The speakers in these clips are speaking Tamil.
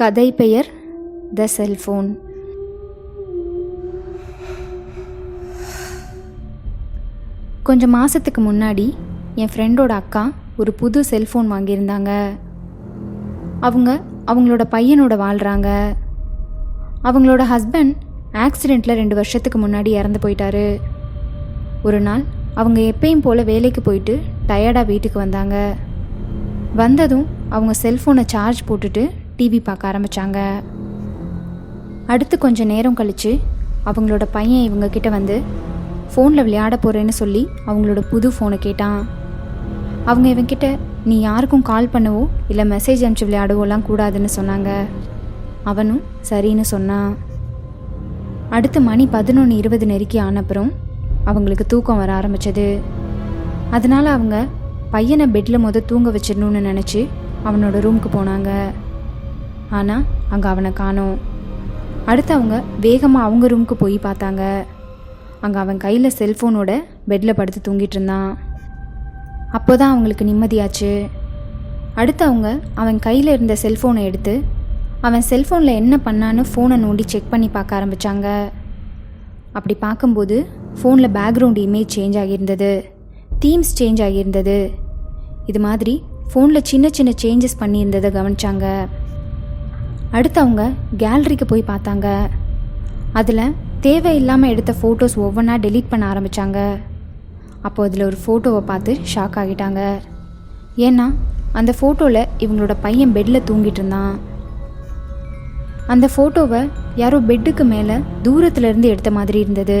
கதை பெயர் த செல்ஃபோன். கொஞ்சம் மாதத்துக்கு முன்னாடி என் ஃப்ரெண்டோட அக்கா ஒரு புது செல்ஃபோன் வாங்கியிருந்தாங்க. அவங்க அவங்களோட பையனோட வாழ்கிறாங்க அவங்களோட ஹஸ்பண்ட் ஆக்சிடெண்ட்டில் ரெண்டு வருஷத்துக்கு முன்னாடி இறந்து போயிட்டாரு. ஒரு நாள் அவங்க எப்பயும் போல் வேலைக்கு போயிட்டு டயர்டாக வீட்டுக்கு வந்தாங்க. வந்ததும் அவங்க செல்ஃபோனை சார்ஜ் போட்டுட்டு டிவி பார்க்க ஆரம்பித்தாங்க அடுத்து கொஞ்சம் நேரம் கழித்து அவங்களோட பையன் இவங்க கிட்ட வந்து ஃபோனில் விளையாட போகிறேன்னு சொல்லி அவங்களோட புது ஃபோனை கேட்டான். அவங்க இவங்கிட்ட நீ யாருக்கும் கால் பண்ணவோ இல்லை மெசேஜ் அனுப்பிச்சு விளையாடவோலாம் கூடாதுன்னு சொன்னாங்க. அவனும் சரின்னு சொன்னான். அடுத்து மணி பதினொன்று இருபது நெருக்கி ஆனப்புறம் அவங்களுக்கு தூக்கம் வர ஆரம்பிச்சது. அதனால அவங்க பையனை பெட்டில் மொதல் தூங்க வச்சிடணும்னு நினச்சி அவனோட ரூமுக்கு போனாங்க. ஆனால் அங்கே அவனை காணோம். அடுத்து அவங்க வேகமாக அவங்க ரூமுக்கு போய் பார்த்தாங்க. அங்கே அவன் கையில் செல்ஃபோனோட பெட்டில் படுத்து தூங்கிட்டு இருந்தான். அப்போ தான் அவங்களுக்கு நிம்மதியாச்சு. அடுத்து அவங்க அவன் கையில் இருந்த செல்ஃபோனை எடுத்து அவன் செல்ஃபோனில் என்ன பண்ணான்னு ஃபோனை நோண்டி செக் பண்ணி பார்க்க ஆரம்பித்தாங்க அப்படி பார்க்கும்போது ஃபோனில் பேக்ரவுண்ட் இமேஜ் சேஞ்ச் ஆகியிருந்தது. தீம்ஸ் சேஞ்ச் ஆகியிருந்தது. இது மாதிரி ஃபோனில் சின்ன சின்ன சேஞ்சஸ் பண்ணியிருந்ததை கவனிச்சாங்க. அடுத்து அவங்க கேலரிக்கு போய் பார்த்தாங்க. அதில் தேவையில்லாமல் எடுத்த ஃபோட்டோஸ் ஒவ்வொன்றா டெலீட் பண்ண ஆரம்பித்தாங்க அப்போ அதில் ஒரு ஃபோட்டோவை பார்த்து ஷாக் ஆகிட்டாங்க. ஏன்னா அந்த ஃபோட்டோவில் இவங்களோட பையன் பெட்டில் தூங்கிட்டு இருந்தான். அந்த ஃபோட்டோவை யாரோ பெட்டுக்கு மேலே தூரத்துலேருந்து எடுத்த மாதிரி இருந்தது.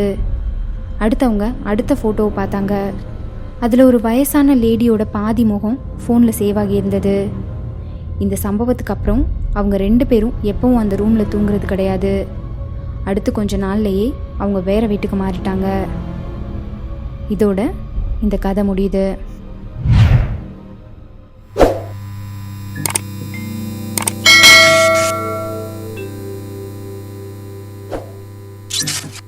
அடுத்தவங்க அடுத்த ஃபோட்டோவை பார்த்தாங்க. அதில் ஒரு வயசான லேடியோட பாதி முகம் ஃபோனில் சேவ் ஆகியிருந்தது இந்த சம்பவத்துக்கு அப்புறம் அவங்க ரெண்டு பேரும் எப்பவும் அந்த ரூமில் தூங்குறது கிடையாது. அடுத்து கொஞ்ச நாள்லையே அவங்க வேற வீட்டுக்கு மாறிட்டாங்க. இதோட இந்த கதை முடியுது.